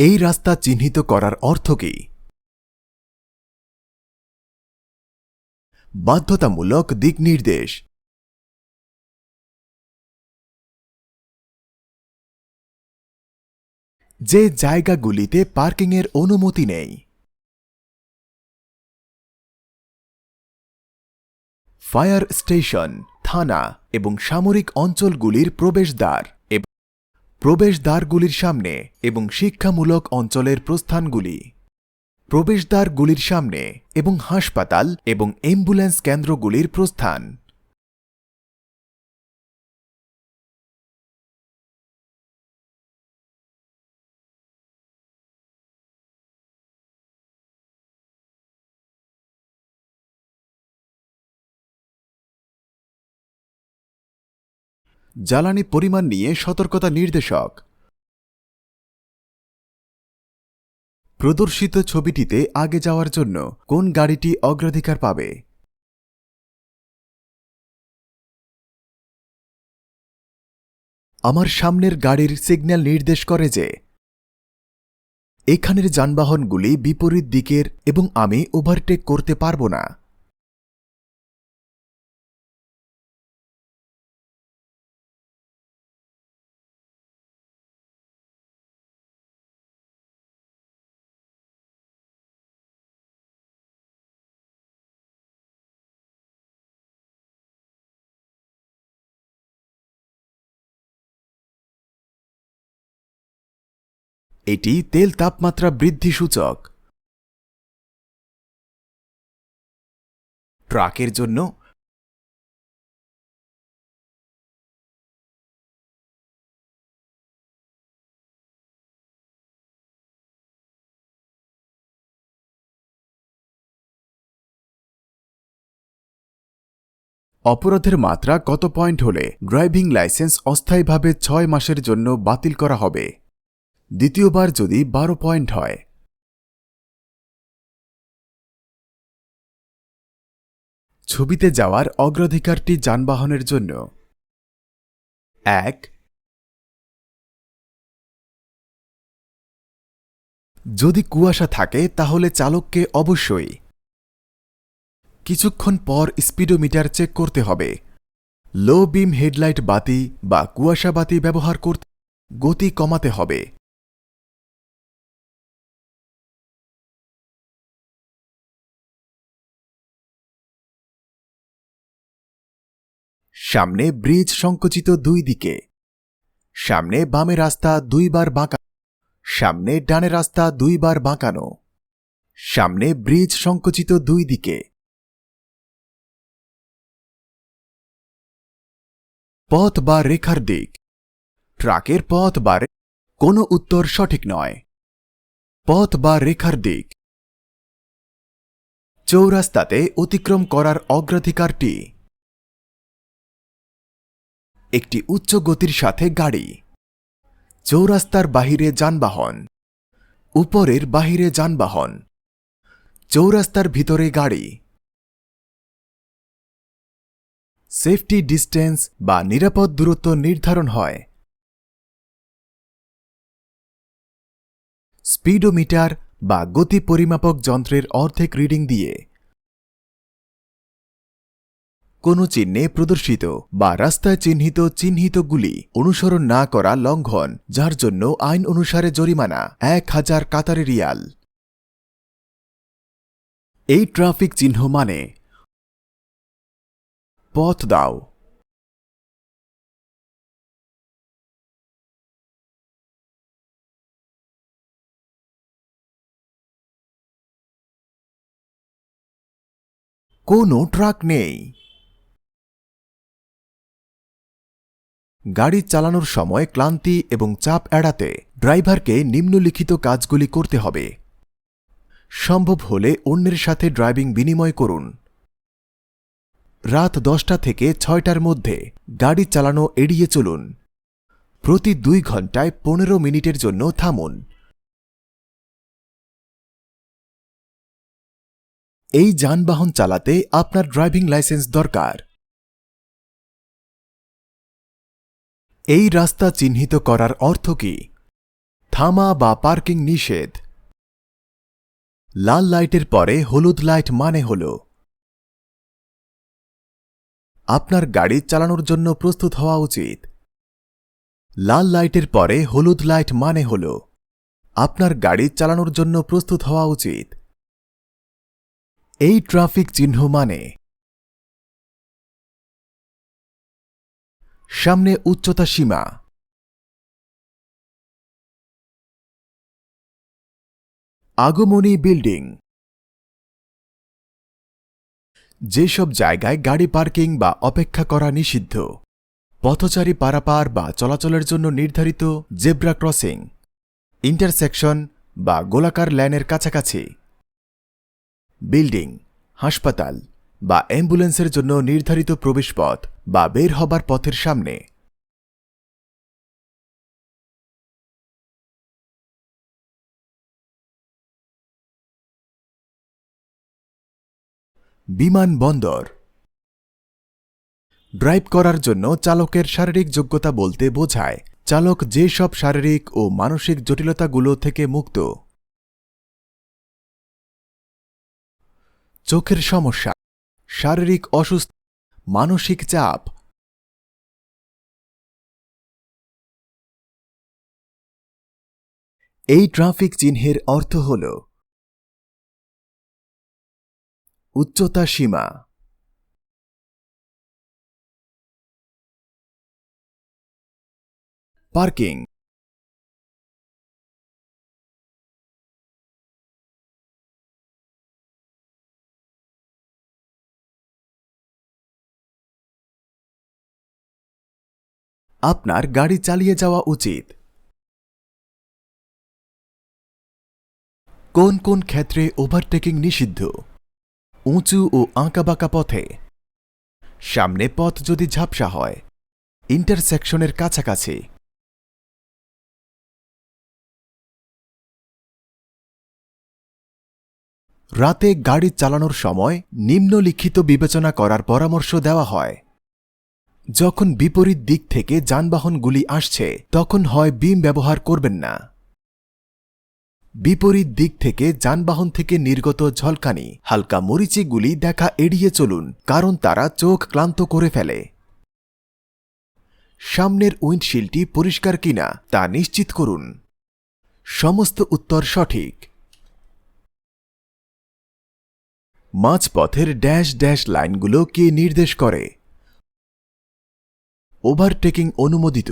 এই রাস্তা চিহ্নিত করার অর্থ কি? বাধ্যতামূলক দিক নির্দেশ। যে জায়গাগুলিতে পার্কিংয়ের অনুমতি নেই। ফায়ার স্টেশন, থানা এবং সামরিক অঞ্চলগুলির প্রবেশদ্বার। প্রবেশদ্বারগুলির সামনে এবং শিক্ষামূলক অঞ্চলের প্রস্থানগুলি। প্রবেশদ্বারগুলির সামনে এবং হাসপাতাল এবং অ্যাম্বুলেন্স কেন্দ্রগুলির প্রস্থান। জ্বালানি পরিমাণ নিয়ে সতর্কতা নির্দেশক। প্রদর্শিত ছবিটিতে আগে যাওয়ার জন্য কোন গাড়িটি অগ্রাধিকার পাবে? আমার সামনের গাড়ির সিগন্যাল নির্দেশ করে যে, এখানের যানবাহনগুলি বিপরীত দিকের এবং আমি ওভারটেক করতে পারব না। এটি তেল তাপমাত্রা বৃদ্ধি সূচক। ট্রাকের জন্য অপরাধের মাত্রা কত পয়েন্ট হলে ড্রাইভিং লাইসেন্স অস্থায়ীভাবে ছয় মাসের জন্য বাতিল করা হবে? দ্বিতীয়বার যদি বারো পয়েন্ট হয়। ছবিতে যাওয়ার অগ্রাধিকারটি যানবাহনের জন্য। এক। যদি কুয়াশা থাকে, তাহলে চালককে অবশ্যই কিছুক্ষণ পর স্পিডোমিটার চেক করতে হবে। লো বিম হেডলাইট বাতি বা কুয়াশা বাতি ব্যবহার করতে গতি কমাতে হবে। সামনে ব্রিজ সংকুচিত দুই দিকে। সামনে বামে রাস্তা দুইবার বাঁকা সামনে ডানে রাস্তা দুইবার বাঁকানো। সামনে ব্রিজ সংকুচিত দুই দিকে। পথ বা রেখার দিক। ট্রাকের পথ বা কোনো উত্তর সঠিক নয়। পথ বা রেখার দিক। চৌরাস্তাতে অতিক্রম করার অগ্রাধিকারটি একটি উচ্চ গতির সাথে গাড়ি। চৌরাস্তার বাহিরে যানবাহন। উপরের বাহিরে যানবাহন। চৌরাস্তার ভিতরে গাড়ি। সেফটি ডিস্টেন্স বা নিরাপদ দূরত্ব নির্ধারণ হয়। স্পিডোমিটার বা গতি পরিমাপক যন্ত্রের অর্ধেক রিডিং দিয়ে। কোনো চিহ্নে প্রদর্শিত বা রাস্তায় চিহ্নিত চিহ্নিতগুলি অনুসরণ না করা লঙ্ঘন, যার জন্য আইন অনুসারে জরিমানা, এক হাজার কাতারি রিয়াল। এই ট্রাফিক চিহ্ন মানে পথ দাও। কোনো ট্রাক নেই। গাড়ি চালানোর সময় ক্লান্তি এবং চাপ এড়াতে ড্রাইভারকে নিম্নলিখিত কাজগুলি করতে হবে। সম্ভব হলে অন্যের সাথে ড্রাইভিং বিনিময় করুন। রাত দশটা থেকে ছয়টার মধ্যে গাড়ি চালানো এড়িয়ে চলুন। প্রতি দুই ঘন্টায় পনেরো মিনিটের জন্য থামুন। এই যানবাহন চালাতে আপনার ড্রাইভিং লাইসেন্স দরকার। এই রাস্তা চিহ্নিত করার অর্থ কি? থামা বা পার্কিং নিষেধ। লাল লাইটের পরে হলুদ লাইট মানে হল, আপনার গাড়ি চালানোর জন্য প্রস্তুত হওয়া উচিত। লাল লাইটের পরে হলুদ লাইট মানে হল, আপনার গাড়ি চালানোর জন্য প্রস্তুত হওয়া উচিত। এই ট্রাফিক চিহ্ন মানে সামনে উচ্চতা সীমা। আগমনী বিল্ডিং। যেসব জায়গায় গাড়ি পার্কিং বা অপেক্ষা করা নিষিদ্ধ, পথচারী পারাপার বা চলাচলের জন্য নির্ধারিত জেব্রা ক্রসিং, ইন্টারসেকশন বা গোলাকার ল্যানের কাছাকাছি। বিল্ডিং, হাসপাতাল। বা অ্যাম্বুলেন্সের জন্য নির্ধারিত প্রবেশপথ বা বের হবার পথের সামনে। বিমানবন্দর ড্রাইভ করার জন্য চালকের শারীরিক যোগ্যতা বলতে বোঝায়, চালক যে সব শারীরিক ও মানসিক জটিলতাগুলো থেকে মুক্ত। চোখের সমস্যা। শারীরিক অসুস্থ মানসিক চাপ। এই ট্রাফিক চিহ্নের অর্থ হল উচ্চতা সীমা। পার্কিং। আপনার গাড়ি চালিয়ে যাওয়া উচিত। কোন কোন ক্ষেত্রে ওভারটেকিং নিষিদ্ধ? উঁচু ও আঁকাবাঁকা পথে। সামনে পথ যদি ঝাপসা হয়, ইন্টারসেকশনের কাছাকাছি। রাতে গাড়ি চালানোর সময় নিম্নলিখিত বিবেচনা করার পরামর্শ দেওয়া হয়। যখন বিপরীত দিক থেকে যানবাহনগুলি আসছে, তখন হয় বিম ব্যবহার করবেন না। বিপরীত দিক থেকে যানবাহন থেকে নির্গত ঝলকানি, হালকা মরিচিগুলি দেখা এড়িয়ে চলুন, কারণ তারা চোখ ক্লান্ত করে ফেলে। সামনের উইন্ডশিল্ডটি পরিষ্কার কিনা, তা নিশ্চিত করুন। সমস্ত উত্তর সঠিক। মাঝপথের ড্যাশ ড্যাশ লাইনগুলো কে নির্দেশ করে? ওভারটেকিং অনুমোদিত।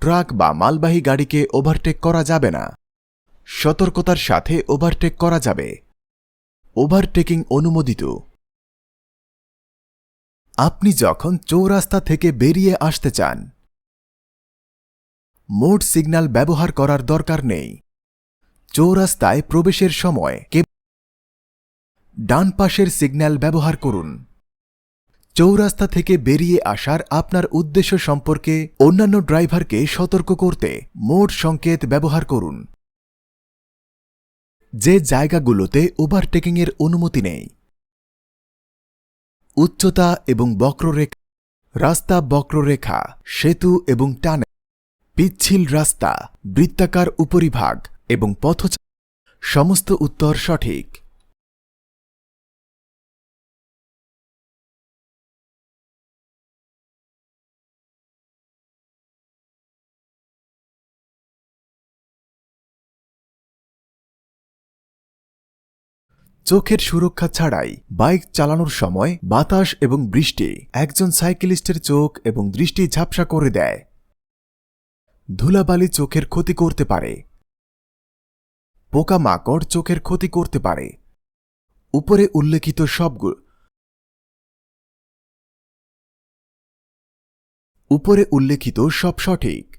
ট্রাক বা মালবাহী গাড়িকে ওভারটেক করা যাবে না। সতর্কতার সাথে ওভারটেক করা যাবে। ওভারটেকিং অনুমোদিত। আপনি যখন চৌরাস্তা থেকে বেরিয়ে আসতে চান মোড সিগন্যাল ব্যবহার করার দরকার নেই। চৌরাস্তায় প্রবেশের সময় ডান পাশের সিগন্যাল ব্যবহার করুন। চৌরাস্তা থেকে বেরিয়ে আসার আপনার উদ্দেশ্য সম্পর্কে অন্যান্য ড্রাইভারকে সতর্ক করতে মোট সংকেত ব্যবহার করুন। যে জায়গাগুলোতে ওভারটেকিংয়ের অনুমতি নেই। উচ্চতা এবং বক্ররেখা, রাস্তা বক্ররেখা, সেতু এবং টানে, পিচ্ছিল রাস্তা, বৃত্তাকার উপরিভাগ এবং পথ সমস্ত উত্তর সঠিক। চোখের সুরক্ষা ছাড়াই বাইক চালানোর সময় বাতাস এবং বৃষ্টি একজন সাইকেলিস্টের চোখ এবং দৃষ্টি ঝাপসা করে দেয়। ধুলাবালি চোখের ক্ষতি করতে পারে। পোকামাকড় চোখের ক্ষতি করতে পারে। উপরে উল্লেখিত সবগুলো উপরে উল্লেখিত সব সঠিক।